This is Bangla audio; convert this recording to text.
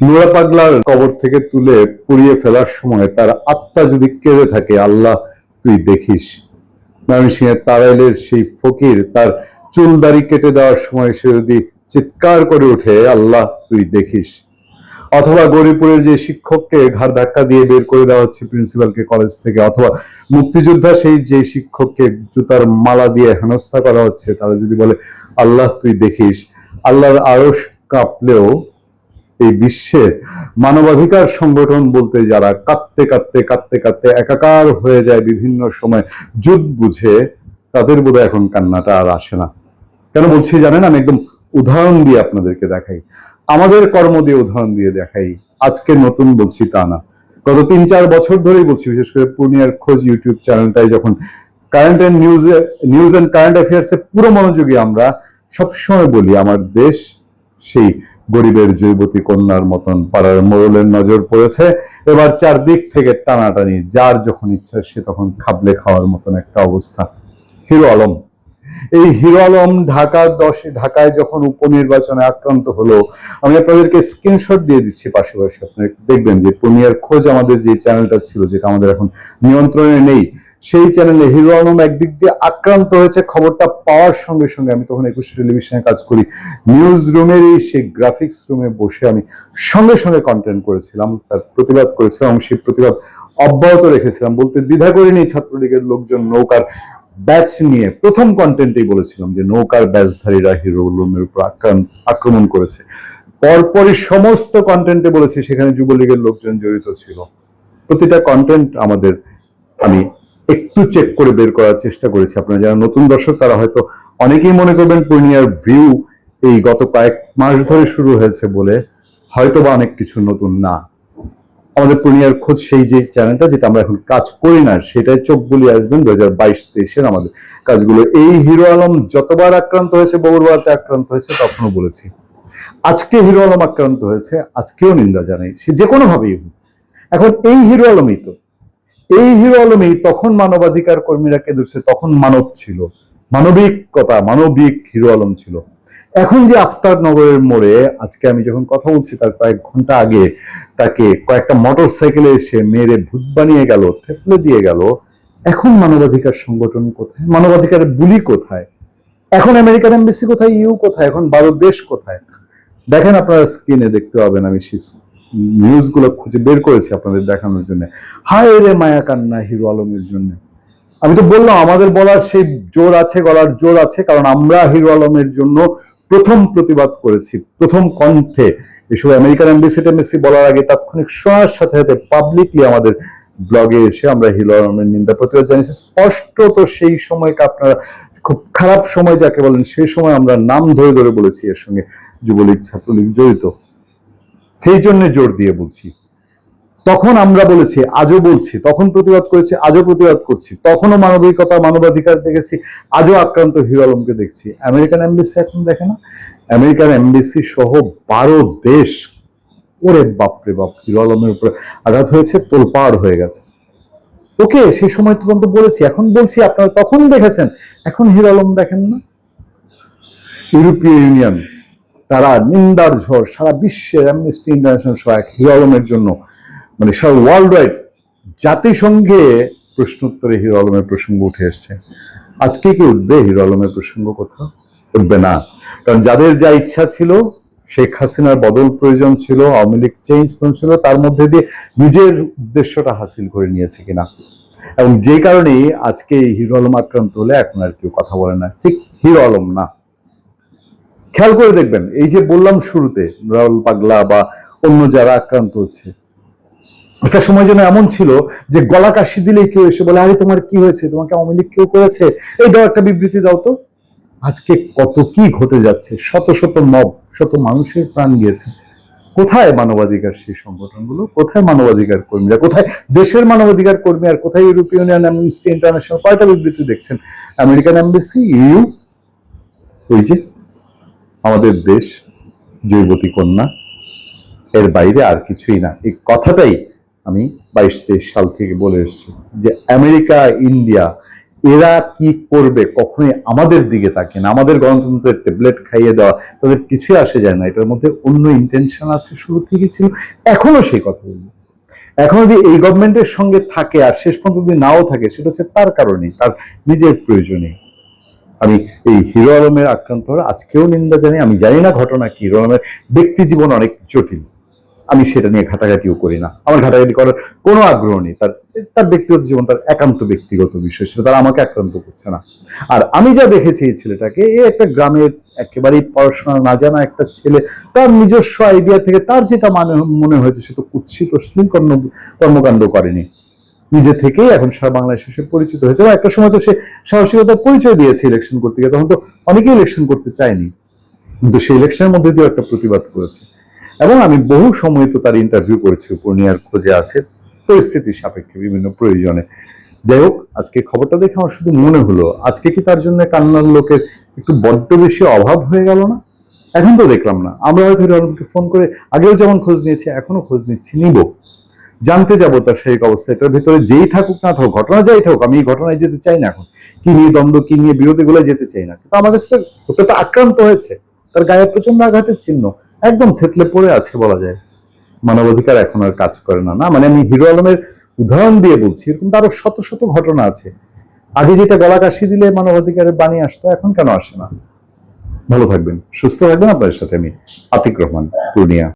নোরা পাগলার কবর থেকে তুলে পুড়িয়ে ফেলার সময় তার আত্মা যদি কেঁদে থাকে, আল্লাহ, তুই দেখিস। ময়মনসিংহের তারাইলের সেই ফকির তার চুল দাড়ি কেটে দেওয়ার সময় সে যদি চিৎকার করে ওঠে, আল্লাহ, তুই দেখিস। অথবা গরিপুরের যে শিক্ষককে ঘাড় ধাক্কা দিয়ে বের করে দেওয়া হচ্ছে প্রিন্সিপালকে কলেজ থেকে, অথবা মুক্তিযোদ্ধা সেই যে শিক্ষককে জুতার মালা দিয়ে হেনস্থা করা হচ্ছে, তারা যদি বলে, আল্লাহ, তুই দেখিস। আল্লাহর আয়স কাঁপলেও এই বিশ্বের মানবাধিকার সংগঠন বলতে যারা কাঁদতে কাঁদতে কাঁদতে কাঁদতে একাকার হয়ে যায় বিভিন্ন সময়, যুগ বুঝে তাদের বোধহয় এখন কান্নাটা আর আসে না। কেন বলছি জানেন? আমি একদম উদাহরণ দিয়ে আপনাদেরকে দেখাই। আমাদের কর্ম দিয়ে উদাহরণ দিয়ে দেখাই। আজকে নতুন বলছি তা না। গত তিন চার বছর ধরেই বলছি, বিশেষ করে পূর্ণিয়ার খোঁজ ইউটিউব চ্যানেলটাই যখন current and news news and current অ্যাফেয়ার্সে পুরো মনোযোগী আমরা সবসময় বলি, আমার দেশ সেই গরিবের জৈবতী কন্যার মতন পাড়ার মোড়লের নজর পড়েছে। এবার চারদিক থেকে টানাটানি, যার যখন ইচ্ছা সে তখন খাবলে খাওয়ার মতন একটা অবস্থা। হিরো আলম এই হিরো আলম ঢাকা দশ, ঢাকায় যখন উপনির্বাচনে আক্রান্ত হলো, আমি আপনাদেরকে স্ক্রিনশট দিয়ে দিচ্ছি পাশাপাশি। আপনারা দেখবেন যে পুনিয়ার খোঁজ আমাদের যে চ্যানেলটা ছিল, যেটা আমাদের এখন নিয়ন্ত্রণে নেই, সেই চ্যানেলে হিরো আলম একদিক দিয়ে আক্রান্ত হয়েছে। খবরটা পাওয়ার সঙ্গে সঙ্গে আমি তখন একুশে টেলিভিশনে কাজ করি। নিউজ রুমের এই সেই গ্রাফিক্স রুমে বসে আমি সঙ্গে সঙ্গে কন্টেন্ট করেছিলাম, তার প্রতিবাদ করেছিলাম সেই প্রতিবাদ অব্যাহত রেখেছিলাম। বলতে দ্বিধা করিনি ছাত্রলীগের লোকজন, নৌকার ব্যাচ নিয়ে প্রথম কন্টেন্টেই বলেছিলাম যে নৌকার ব্যাচধারীরা হিরো আলমের উপর আক্রমণ করেছে। পরপরই সমস্ত কন্টেন্টে বলেছি, সেখানে যুবলীগের লোকজন জড়িত ছিল। প্রতিটা কন্টেন্ট আমাদের আমি একটু চেক করে বের করার চেষ্টা করেছি। আপনারা যারা নতুন দর্শক, তারা হয়তো অনেকেই মনে করবেন পূর্ণিয়ার ভিউ এই গত কয়েক মাস ধরে শুরু হয়েছে বলে হয়তো বা অনেক কিছু নতুন না। আমাদের পূর্ণিয়ার খোঁজ সেই যে চ্যানেলটা যেটা আমরা এখন কাজ করি না, সেটাই চোখ বুলিয়ে আসবেন দু হাজার বাইশ তেইশের আমাদের কাজগুলো। এই হিরো আলম যতবার আক্রান্ত হয়েছে বগুড়াতে আক্রান্ত হয়েছে, তখনও বলেছি। আজকে হিরো আলম আক্রান্ত হয়েছে, আজকেও নিন্দা জানাই। সে যে কোনো ভাবেই হোক। এখন এই হিরো আলমই তো। এই হিরো আলমই তখন মানবাধিকার কর্মীরা কে ধরছে তখন মানব ছিল। মানবিকতা, মানবিক হিরো আলম ছিল। এখন যে আফতার নগরের মোড়ে আজকে আমি যখন কথা বলছি, তার কয়েক ঘণ্টা আগে তাকে কয়েকটা মোটর সাইকেলে এসে মেরে ভূত বানিয়ে গেল, থেতলে দিয়ে গেল। এখন মানবাধিকার সংগঠন কোথায়? মানবাধিকারের বুলি কোথায়? এখন আমেরিকান এমবেসি কোথায়? ইউ কোথায়? এখন ভারত দেশ কোথায়? দেখেন আপনারা স্ক্রিনে দেখতে পাবেন, আমি সেই নিউজগুলো খুঁজে বের করেছি আপনাদের দেখানোর জন্য। হায় রে মায়া কান্না হিরো আলমের জন্য। আমি তো বললাম, আমাদের বলার সেই জোর আছে, গলার জোর আছে, কারণ আমরা হিরো আলমের জন্য প্রথম প্রতিবাদ করেছি, প্রথম কণ্ঠে। এসব আমেরিকান এমবিসি টেমবিসি বলার আগে তাৎক্ষণিক শোনার সাথে সাথে পাবলিকলি আমাদের ব্লগে এসে আমরা হিরো আলমের নিন্দা প্রতিবাদ জানিয়েছি। স্পষ্ট তো সেই সময়কে আপনারা, খুব খারাপ সময় যাকে বলেন সেই সময় আমরা নাম ধরে ধরে বলেছি এর সঙ্গে যুবলীগ ছাত্রলীগ জড়িত। সেই জন্য জোর দিয়ে বলছি। তখন আমরা বলেছি, আজও বলছি, তখন প্রতিবাদ করেছি, আজও প্রতিবাদ করছি, তখনও মানবিকতা, মানবাধিকার দেখেছি, আজও আক্রান্ত হিরো আলমকে দেখছি। আমেরিকান এমবিসি এখন দেখে না? আমেরিকান এমবিসি সহ বারো দেশ, ওরে বাপরে বাপ, হিরো আলমের উপরে আঘাত হয়েছে, তোলপাড় হয়ে গেছে। ওকে, সেই সময় পর্যন্ত বলেছি, এখন বলছি, আপনারা তখন দেখেছেন, এখন হিরো আলম দেখেন না? ইউরোপীয় ইউনিয়ন, তারা নিন্দার ঝড়, সারা বিশ্বের অ্যামনেস্টি ইন্টারন্যাশনাল সহ এক হিরো আলমের জন্য মানে সারা ওয়ার্ল্ড ওয়াইড জাতিসংঘে প্রশ্নোত্তরে হিরো আলমের প্রসঙ্গ উঠে এসছে। আজকে কি উঠবে হিরো আলমের প্রসঙ্গ কোথাও? উঠবে না। কারণ যাদের যা ইচ্ছা ছিল, শেখ হাসিনার বদল প্রয়োজন ছিল, আওয়ামী লীগ চেঞ্জ প্রয়োজন ছিল, তার মধ্যে দিয়ে নিজের উদ্দেশ্যটা হাসিল করে নিয়েছে কিনা? এবং যে কারণেই আজকে হিরো আলম আক্রান্ত হলে এখন আর কেউ কথা বলে না। ঠিক হিরো আলম না। খেয়াল করে দেখবেন, এই যে বললাম শুরুতে, রাহুল পাগলা বা অন্য যারা আক্রান্ত হচ্ছে একটা সময় যেন এমন ছিল যে গলা কাশি দিলেই কেউ এসে বলে, আরে, তোমার কি হয়েছে? তোমাকে আওয়ামী লীগ কেউ করেছে? এই দাও একটা বিবৃতি দাও তো। আজকে কত কি ঘটে যাচ্ছে? শত শত মব, শত মানুষের প্রাণ গিয়েছে। কোথায় মানবাধিকার সেই সংগঠনগুলো? কোথায় মানবাধিকার কর্মীরা? কোথায় দেশের মানবাধিকার কর্মী আর কোথায় ইউরোপিয়ান ইউনিয়ন ইন্টারন্যাশনাল কয়টা বিবৃতি দেখছেন? আমেরিকান এমবেসি ইউ ওই যে আমাদের দেশ, জৈবতী কন্যা, এর বাইরে আর কিছুই না। এই কথাটাই আমি বাইশ তেইশ সাল থেকে বলে এসেছি যে আমেরিকা, ইন্ডিয়া, এরা কি করবে? কখনোই আমাদের দিকে তাকে না। আমাদের গণতন্ত্রের ট্যাবলেট খাইয়ে দেওয়া তাদের কিছুই আসে যায় না। এটার মধ্যে অন্য ইন্টেনশন আছে শুরু থেকে ছিল। এখনও সেই কথা বলব এখন যদি এই গভর্নমেন্টের সঙ্গে থাকে আর শেষ পর্যন্ত যদি নাও থাকে, সেটা হচ্ছে তার কারণে তার নিজের প্রয়োজনে আমি এই হিরো আলমের আক্রান্ত হওয়ার আজকেও নিন্দা জানি আমি জানি না ঘটনা কি। হিরো আলমের ব্যক্তি জীবন অনেক জটিল। আমি সেটা নিয়ে ঘাটাঘাটিও করি না। আমার ঘাটাঘাটি করার কোনো আগ্রহ নেই। তার তার ব্যক্তিগত জীবন, তার একান্ত ব্যক্তিগত বিষয় সেটা তারা আমাকে আক্রান্ত করছে না। আর আমি যা দেখেছি এই ছেলেটাকে, এ একটা গ্রামের একেবারেই পড়াশোনা না জানা একটা ছেলে, তার নিজস্ব আইডিয়া থেকে তার যেটা মানে মনে হয়েছে সে তো কুৎসিত অশ্লীল কর্ম কর্মকাণ্ড করেনি। নিজে থেকেই এখন সারা বাংলাদেশে সে পরিচিত হয়েছে এবং একটা সময় তো সে সাহসিকতার পরিচয় দিয়েছে ইলেকশন করতে গিয়ে। তখন তো অনেকেই ইলেকশন করতে চায়নি। কিন্তু সেই ইলেকশনের মধ্যে দিয়েও একটা প্রতিবাদ করেছে। এবং আমি বহু সময় তো তার ইন্টারভিউ করেছি, পূর্ণিয়ার খোঁজে আছে, পরিস্থিতি সাপেক্ষে বিভিন্ন প্রয়োজনে। যাই হোক, আজকে খবরটা দেখে আমার শুধু মনে হলো, আজকে কি তার জন্য কান্নার লোকের একটু বড্ড বেশি অভাব হয়ে গেল না? এখন তো দেখলাম না। আমরা হয়তো হিরোকে ফোন করে আগেও যেমন খোঁজ নিয়েছি এখনও খোঁজ নিচ্ছি, নিব। জানতে যাব তার শারীরিক অবস্থা, এটার ভিতরে যেই থাকুক না থাকুক, ঘটনা যাই থাকুক, আমি এই ঘটনায় যেতে চাই না এখন। কি নিয়ে দ্বন্দ্ব, কি নিয়ে বিরোধী গুলো যেতে চাই না। কিন্তু আমার কাছে ওটা তো আক্রান্ত হয়েছে। তার গায়ে প্রচণ্ড আঘাতের চিহ্ন। একদম থেতলে পড়ে আছে বলা যায়। মানবাধিকার এখন আর কাজ করে না। না মানে আমি হিরো আলমের উদাহরণ দিয়ে বলছি, এরকম আরও শত শত ঘটনা আছে। আগে যেটা গলা কাশি দিলে মানবাধিকারের বাণী আসতো, এখন কেন আসে না? ভালো থাকবেন, সুস্থ থাকবেন আপনাদের সাথে আমি আতিক রহমান, পূর্ণিয়া।